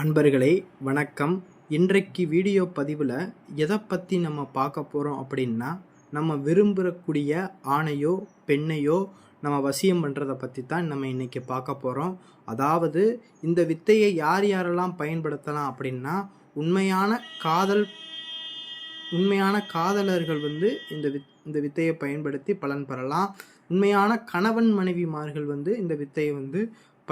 அன்பர்களே வணக்கம். இன்றைக்கு வீடியோ பதிவில் எதை பற்றி நம்ம பார்க்க போகிறோம் அப்படின்னா நம்ம விரும்பக்கூடிய ஆணையோ பெண்ணையோ நம்ம வசியம் பண்ணுறதை பற்றி தான் நம்ம இன்றைக்கி பார்க்க போகிறோம் அதாவது இந்த வித்தையை யார் யாரெல்லாம் பயன்படுத்தலாம் அப்படின்னா உண்மையான காதல் உண்மையான காதலர்கள் வந்து இந்த வித் இந்த வித்தையை பயன்படுத்தி பலன் பெறலாம். உண்மையான கணவன் மனைவிமார்கள் வந்து இந்த வித்தையை வந்து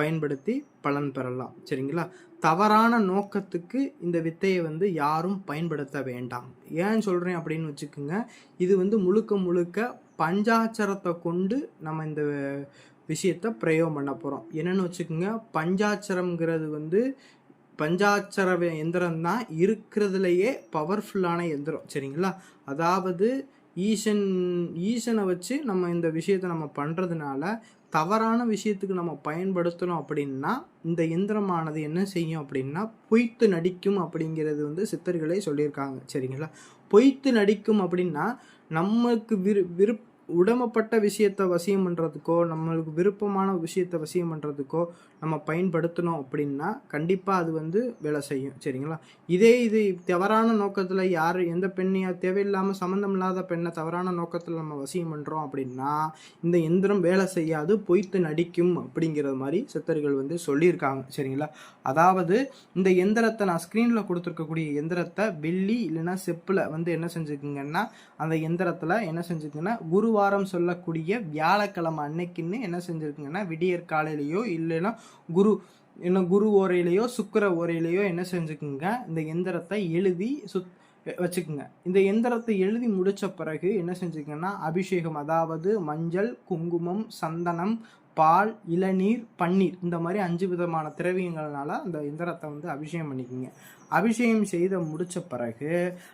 பயன்படுத்தி பலன் பெறலாம். சரிங்களா? தவறான நோக்கத்துக்கு இந்த வித்தையை வந்து யாரும் பயன்படுத்த வேண்டாம். ஏன் சொல்கிறேன் அப்படின்னு வச்சுக்கோங்க. இது வந்து முழுக்க முழுக்க பஞ்சாட்சரத்தை கொண்டு நம்ம இந்த விஷயத்தை பிரயோகம் பண்ண போகிறோம் என்னென்னு வச்சுக்கோங்க. பஞ்சாட்சரம்ங்கிறது வந்து பஞ்சாட்சர எந்திரம் தான் இருக்கிறதுலையே பவர்ஃபுல்லான எந்திரம். சரிங்களா? அதாவது ஈசன் ஈசனை வச்சு நம்ம இந்த விஷயத்தை நம்ம பண்ணுறதுனால தவறான விஷயத்துக்கு நம்ம பயன்படுத்தணும் அப்படின்னா இந்த இயந்திரமானது என்ன செய்யும் அப்படின்னா பொய்த்து நடிக்கும் அப்படிங்கிறது வந்து சித்தர்களே சொல்லியிருக்காங்க. சரிங்களா? பொய்த்து நடிக்கும் அப்படின்னா நமக்கு விரு விருப்ப உடமப்பட்ட விஷயத்தை வசியம் பண்ணுறதுக்கோ நம்மளுக்கு விருப்பமான விஷயத்தை வசியம் பண்ணுறதுக்கோ நம்ம பயன்படுத்தணும் அப்படின்னா கண்டிப்பாக அது வந்து வேலை செய்யும். சரிங்களா? இதே இது தவறான நோக்கத்தில் யார் எந்த பெண்ணையா தேவையில்லாமல் சம்மந்தம் இல்லாத பெண்ணை தவறான நோக்கத்தில் நம்ம வசியம் பண்ணுறோம் அப்படின்னா இந்த எந்திரம் வேலை செய்யாது பொய்த்து நடிக்கும் அப்படிங்கிற மாதிரி சித்தர்கள் வந்து சொல்லியிருக்காங்க. சரிங்களா? அதாவது இந்த எந்திரத்தை நான் ஸ்க்ரீனில் கொடுத்துருக்கக்கூடிய எந்திரத்தை வெள்ளி இல்லைன்னா செப்பில் வந்து என்ன செஞ்சுக்குங்கன்னா அந்த எந்திரத்தில் என்ன செஞ்சுக்குங்கன்னா வாரம் சொல்லக்கூடிய வியாழக்கிழமை அன்னைக்குன்னு என்ன செஞ்சுருக்குங்கன்னா விடியற் காலையிலையோ இல்லைன்னா குரு இன்னும் குரு ஓரையிலையோ சுக்கர ஓரையிலையோ என்ன செஞ்சுக்குங்க? இந்த எந்திரத்தை எழுதி சுத் வச்சுக்கோங்க. இந்த எந்திரத்தை எழுதி முடித்த பிறகு என்ன செஞ்சுக்கங்கன்னா அபிஷேகம் அதாவது மஞ்சள் குங்குமம் சந்தனம் பால் இளநீர் பன்னீர் இந்த மாதிரி அஞ்சு விதமான திரவியங்கள்னால அந்த எந்திரத்தை வந்து அபிஷேகம் பண்ணிக்கோங்க. அபிஷேகம் செய்த முடித்த பிறகு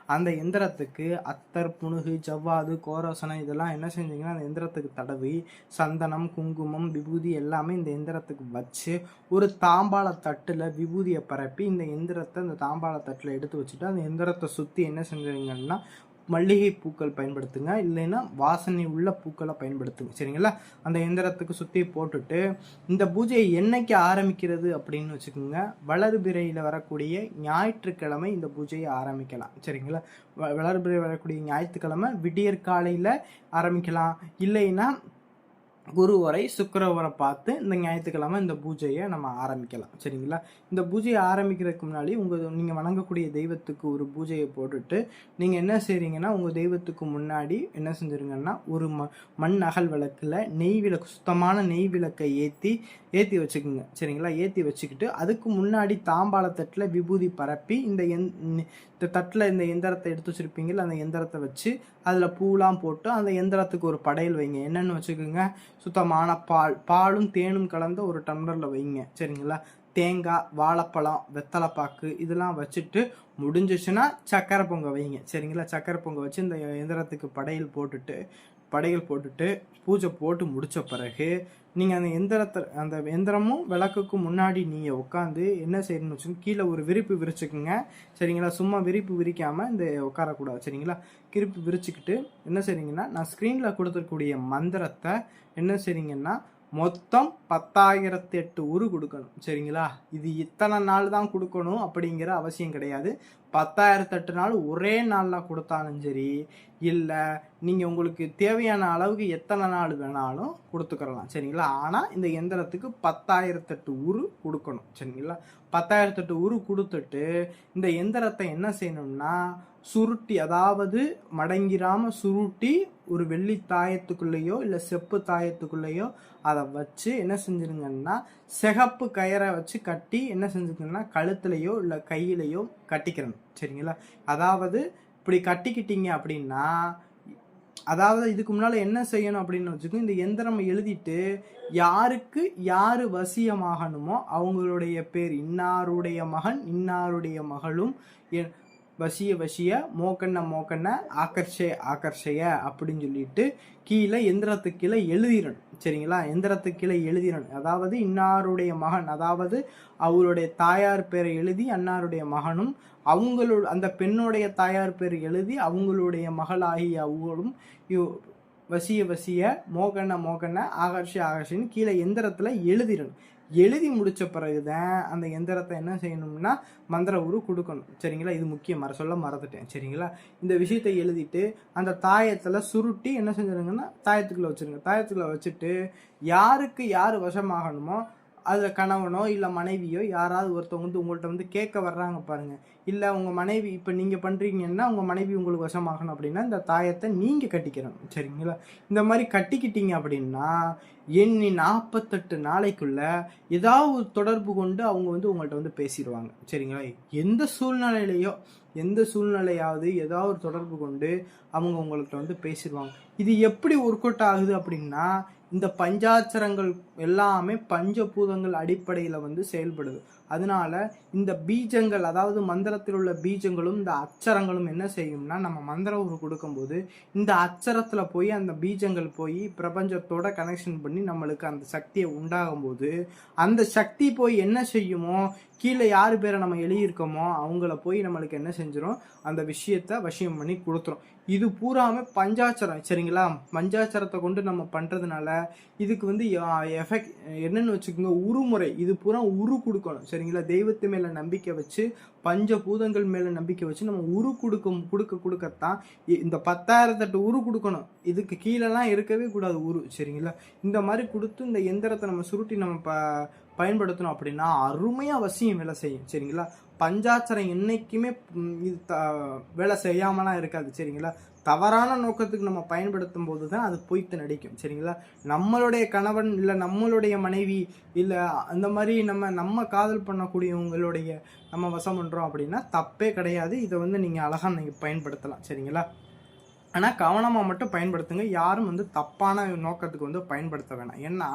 அந்த எந்திரத்துக்கு அத்தர் புணுகு ஜவ்வாது கோரோசனம் இதெல்லாம் என்ன செஞ்சீங்கன்னா அந்த எந்திரத்துக்கு தடவி சந்தனம் குங்குமம் விபூதி எல்லாமே இந்த எந்திரத்துக்கு வச்சு ஒரு தாம்பாள தட்டில் விபூதியை பரப்பி இந்த எந்திரத்தை அந்த தாம்பாள தட்டில் எடுத்து வச்சுட்டு அந்த எந்திரத்தை சுற்றி என்ன செஞ்சீங்கன்னா மல்லிகை பூக்கள் பயன்படுத்துங்க. இல்லைன்னா வாசனை உள்ள பூக்களை பயன்படுத்துங்க. சரிங்களா? அந்த எந்திரத்துக்கு சுற்றி போட்டுட்டு இந்த பூஜையை என்னைக்கு ஆரம்பிக்கிறது அப்படின்னு வச்சுக்கோங்க. வளர்பிறையில் வரக்கூடிய ஞாயிற்றுக்கிழமை இந்த பூஜையை ஆரம்பிக்கலாம். சரிங்களா? வளர்பிறை வரக்கூடிய ஞாயிற்றுக்கிழமை விடியற்காலையில் ஆரம்பிக்கலாம். இல்லைன்னா குருவரை சுக்கரவரை பார்த்து இந்த ஞாயிற்றுக்கிழமை இந்த பூஜையை நம்ம ஆரம்பிக்கலாம். சரிங்களா? இந்த பூஜையை ஆரம்பிக்கிறதுக்கு முன்னாடி உங்கள் நீங்கள் வணங்கக்கூடிய தெய்வத்துக்கு ஒரு பூஜையை போட்டுட்டு நீங்கள் என்ன செய்கிறீங்கன்னா உங்கள் தெய்வத்துக்கு முன்னாடி என்ன செஞ்சுருங்கன்னா ஒரு ம மண் அகல் விளக்கில் நெய் விளக்கு சுத்தமான நெய் விளக்கை ஏற்றி ஏற்றி வச்சுக்கோங்க. சரிங்களா? ஏற்றி வச்சுக்கிட்டு அதுக்கு முன்னாடி தாம்பாள தட்டில் விபூதி பரப்பி இந்த எந் இந்த தட்டில் இந்த எந்திரத்தை எடுத்து வச்சுருப்பீங்களா அந்த எந்திரத்தை வச்சு அதில் பூலாம் போட்டு அந்த எந்திரத்துக்கு ஒரு படையல் வைங்க. என்னென்னு வச்சுக்கோங்க சுத்தமான பால். பாலும் தேனும் கலந்த ஒரு டம்ளரில் வைங்க. சரிங்களா? தேங்காய் வாழைப்பழம் வெத்தலைப்பாக்கு இதெல்லாம் வச்சுட்டு முடிஞ்சிச்சுன்னா சக்கரை பொங்க வைங்க. சரிங்களா? சக்கரை பொங்க வச்சு இந்த எந்திரத்துக்கு படையல் போட்டுட்டு படையல் போட்டுட்டு பூஜை போட்டு முடித்த பிறகு நீங்கள் அந்த எந்திரத்தை அந்த எந்திரமும் விளக்குக்கும் முன்னாடி நீங்கள் உட்காந்து என்ன செய்யணும்னு வச்சுக்கோங்க கீழே ஒரு விரிப்பு விரிச்சுக்குங்க. சரிங்களா? சும்மா விரிப்பு விரிக்காமல் இந்த உட்காரக்கூடாது. சரிங்களா? கிரிப்பு விரிச்சுக்கிட்டு என்ன செய்றீங்கன்னா நான் ஸ்க்ரீனில் கொடுத்துருக்கூடிய மந்திரத்தை என்ன செய்றீங்கன்னா மொத்தம் பத்தாயிரத்தி எட்டு உரு கொடுக்கணும். சரிங்களா? இது இத்தனை நாள் தான் கொடுக்கணும் அப்படிங்கிற அவசியம் கிடையாது. பத்தாயிரத்தெட்டு நாள் ஒரே நாளில் கொடுத்தாலும் சரி இல்லை நீங்கள் உங்களுக்கு தேவையான அளவுக்கு எத்தனை நாள் வேணாலும் கொடுத்துக்கிறலாம் சரிங்களா? ஆனால் இந்த எந்திரத்துக்கு பத்தாயிரத்தெட்டு உரு கொடுக்கணும். சரிங்களா? பத்தாயிரத்தெட்டு உரு கொடுத்துட்டு இந்த எந்திரத்தை என்ன செய்யணும்னா சுருட்டி அதாவது மடங்கிராம சுருட்டி ஒரு வெள்ளி தாயத்துக்குள்ளேயோ இல்லை செப்பு தாயத்துக்குள்ளேயோ அதை வச்சு என்ன செஞ்சிருங்கன்னா சிகப்பு கயரை வச்சு கட்டி என்ன செஞ்சுக்கணும்னா கழுத்துலையோ இல்லை கையிலையோ கட்டிக்கிறணும். சரிங்களா? அதாவது இப்படி கட்டிக்கிட்டீங்க அப்படின்னா அதாவது இதுக்கு முன்னால் என்ன செய்யணும் அப்படின்னு வச்சுக்கோங்க இந்த எந்திரம் எழுதிட்டு யாருக்கு யார் வசியமாகணுமோ அவங்களுடைய பேர் இன்னாருடைய மகன் இன்னாருடைய மகளும் வசிய வசிய மோக்கண்ண மோக்கண்ண ஆக்கர்ஷய ஆக்கர்ஷய அப்படின்னு சொல்லிட்டு கீழே எந்திரத்துக்கு கீழே எழுதிடணும் சரிங்களா? எந்திரத்துக்கு கீழே எழுதிடணும் அதாவது இன்னாருடைய மகன் அதாவது அவருடைய தாயார் பேரை எழுதி அன்னாருடைய மகனும் அவங்களோட அந்த பெண்ணுடைய தாயார் பேர் எழுதி அவங்களுடைய மகளாகிய அவங்களும் வசிய வசிய மோகன மோகன ஆகர்ஷி ஆகர்ஷின்னு கீழே எந்திரத்தில் எழுதிடணும். எழுதி முடித்த பிறகு தான் அந்த எந்திரத்தை என்ன செய்யணும்னா மந்திர உரு கொடுக்கணும். சரிங்களா? இது முக்கியம். மற சொல்ல மறந்துட்டேன். சரிங்களா? இந்த விஷயத்தை எழுதிட்டு அந்த தாயத்தில் சுருட்டி என்ன செஞ்சிருங்கன்னா தாயத்துக்குள்ளே வச்சுருங்க. தாயத்துக்குள்ளே வச்சுட்டு யாருக்கு யார் வசமாகணுமோ அதில் கணவனோ இல்லை மனைவியோ யாராவது ஒருத்தவங்க வந்து உங்கள்கிட்ட வந்து கேட்க வர்றாங்க பாருங்கள் இல்லை உங்கள் மனைவி இப்போ நீங்கள் பண்ணுறீங்கன்னா உங்கள் மனைவி உங்களுக்கு வசமாகணும் அப்படின்னா இந்த தாயத்தை நீங்கள் கட்டிக்கிறணும் சரிங்களா? இந்த மாதிரி கட்டிக்கிட்டீங்க அப்படின்னா எண்ணி நாற்பத்தெட்டு நாளைக்குள்ள ஏதாவது ஒரு தொடர்பு கொண்டு அவங்க வந்து உங்கள்கிட்ட வந்து பேசிடுவாங்க. சரிங்களா? எந்த சூழ்நிலையிலையோ எந்த சூழ்நிலையாவது ஏதாவது ஒரு தொடர்பு கொண்டு அவங்க உங்கள்கிட்ட வந்து பேசிடுவாங்க. இது எப்படி ஒர்க் அவுட் ஆகுது அப்படின்னா இந்த பஞ்சாட்சரங்கள் எல்லாமே பஞ்சபூதங்கள் அடிப்படையில் வந்து செயல்படுது. அதனால இந்த பீஜங்கள் அதாவது மந்திரத்தில் உள்ள பீஜங்களும் இந்த அச்சரங்களும் என்ன செய்யும்னா நம்ம மந்திர ஒரு கொடுக்கும்போது இந்த அச்சரத்தில் போய் அந்த பீஜங்கள் போய் பிரபஞ்சத்தோட கனெக்ஷன் பண்ணி நம்மளுக்கு அந்த சக்தியை உண்டாகும் போது அந்த சக்தி போய் என்ன செய்யுமோ கீழே யார் பேரை நம்ம எழுதியிருக்கோமோ அவங்கள போய் நம்மளுக்கு என்ன செஞ்சிடும் அந்த விஷயத்த வசியம் பண்ணி கொடுத்துரும். இது பூராமே பஞ்சாட்சரம் சரிங்களா? பஞ்சாச்சரத்தை கொண்டு நம்ம பண்ணுறதுனால இதுக்கு வந்து எஃபெக்ட் என்னன்னு வச்சுக்கோங்க உருமுறை. இது பூரா உரு கொடுக்கணும். சரிங்களா? தெய்வத்து மேலே நம்பிக்கை வச்சு பஞ்ச பூதங்கள் மேலே நம்பிக்கை வச்சு நம்ம உரு கொடுக்க கொடுக்க கொடுக்கத்தான் இ- இந்த பத்தாயிரத்தட்டு உரு கொடுக்கணும். இதுக்கு கீழெல்லாம் இருக்கவே கூடாது உரு. சரிங்களா? இந்த மாதிரி கொடுத்து இந்த எந்திரத்தை நம்ம சுருட்டி நம்ம ப பயன்படுத்தணும் அப்படின்னா அருமையாக அவசியம் வேலை செய்யும். சரிங்களா? பஞ்சாட்சரம் என்னைக்குமே இது த வேலை செய்யாமலாம் இருக்காது சரிங்களா? தவறான நோக்கத்துக்கு நம்ம பயன்படுத்தும் போது தான் அது பொய்த்து நடிக்கும் சரிங்களா? நம்மளுடைய கணவன் இல்லை நம்மளுடைய மனைவி இல்லை அந்த மாதிரி நம்ம நம்ம காதல் பண்ணக்கூடியவங்களுடைய நம்ம வசம் பண்ணுறோம் அப்படின்னா தப்பே கிடையாது. இதை வந்து நீங்கள் அழகாக நீங்கள் பயன்படுத்தலாம் சரிங்களா? ஆனால் கவனமாக மட்டும் பயன்படுத்துங்க. யாரும் வந்து தப்பான நோக்கத்துக்கு வந்து பயன்படுத்த வேணாம். ஏன்னா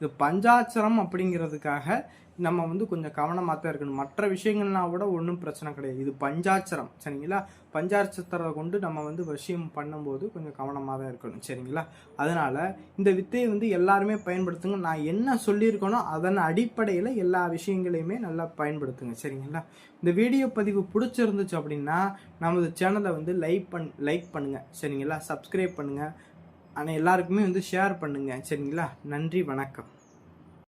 இது பஞ்சாட்சரம் அப்படிங்கிறதுக்காக நம்ம வந்து கொஞ்சம் கவனமாக தான் இருக்கணும். மற்ற விஷயங்கள்னா கூட ஒன்றும் பிரச்சனை கிடையாது. இது பஞ்சாட்சரம் சரிங்களா? பஞ்சாட்சரத்தை கொண்டு நம்ம வந்து விஷயம் பண்ணும்போது கொஞ்சம் கவனமாக தான் இருக்கணும் சரிங்களா? அதனால் இந்த வித்தையை வந்து எல்லாருமே பயன்படுத்துங்க. நான் என்ன சொல்லியிருக்கேனோ அதன் அடிப்படையில் எல்லா விஷயங்களையுமே நல்லா பயன்படுத்துங்க சரிங்களா? இந்த வீடியோ பதிவு பிடிச்சிருந்துச்சு அப்படின்னா நமது சேனலை வந்து லைக் பண் லைக் பண்ணுங்கள் சரிங்களா? சப்ஸ்கிரைப் பண்ணுங்கள் ஆனால் எல்லாருக்குமே வந்து ஷேர் பண்ணுங்கள் சரிங்களா? நன்றி வணக்கம்.